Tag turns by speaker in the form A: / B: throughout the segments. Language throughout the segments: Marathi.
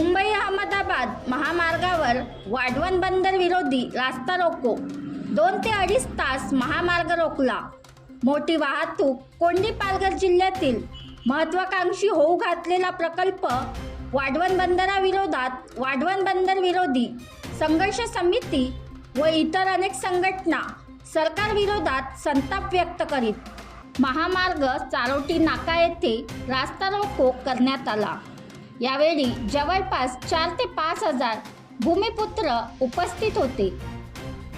A: मुंबई अहमदाबाद महामार्गावर वाढवण बंदर विरोधी रास्ता रोको. दोन ते अडीच तास महामार्ग रोखला. मोठी वाहतूक कोंडी पालघर जिल्ह्यातील महत्वाकांक्षी होऊ घातलेला प्रकल्प वाढवण बंदराविरोधात वाढवण बंदर विरोधी संघर्ष समिती व इतर अनेक संघटना सरकारविरोधात संताप व्यक्त करीत. महामार्ग चारोटी नाका येथे रास्ता रोको करण्यात आला. यावेळी जवळपास चार ते पाच हजार भूमिपुत्र उपस्थित होते.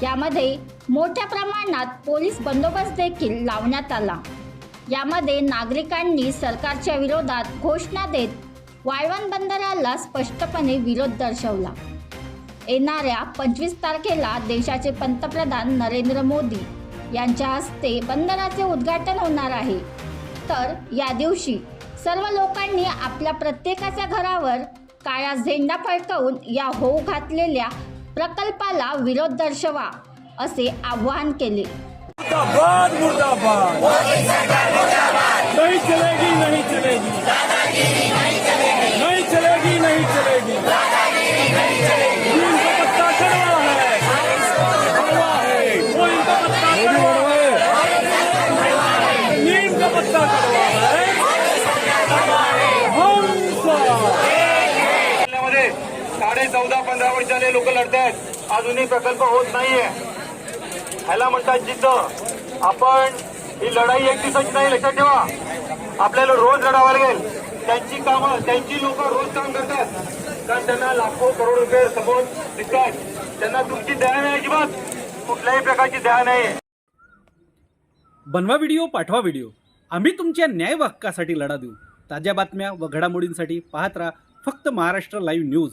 A: यामध्ये मोठ्या प्रमाणात पोलीस बंदोबस्त देखील लावण्यात आला. यामध्ये नागरिकांनी सरकारच्या विरोधात घोषणा देत वाळवण बंदराला स्पष्टपणे विरोध दर्शवला. येणाऱ्या पंचवीस तारखेला देशाचे पंतप्रधान नरेंद्र मोदी यांच्या हस्ते बंदराचे उद्घाटन होणार आहे. तर या दिवशी सर्व लोकांनी आपल्या प्रत्येकाच्या घरावर काळा झेंडा फडकवून या होऊ घातलेल्या प्रकल्पाला विरोध दर्शवा असे आवाहन केले.
B: मुर्दाबाद मुर्दाबाद. नहीं चलेगी नहीं चलेगी. नहीं चलेगी नहीं चलेगी. नीम का
C: साडे चौदा पंधरा वर्ष झाले लोक आहेत अजूनही प्रकल्प होत नाहीये. ह्याला म्हणतात जिद्द. आपण ही लढाई एक दिवसाची नाही लक्षात ठेवा. आपल्याला रोज लढावं लागेल. त्यांची कामं त्यांची लोक रोज काम करतात. कारण त्यांना लाखो करोड रुपये समोर दिसतात. त्यांना तुमची दया नाही अजिबात. कुठल्याही प्रकारची दया नाही
D: बनवा व्हिडिओ पाठवा व्हिडिओ. आम्ही तुमच्या न्याय हक्कासाठी लढा देऊ. ताज्या बातम्या व घडामोडींसाठी पाहत राहा फक्त महाराष्ट्र लाईव्ह न्यूज.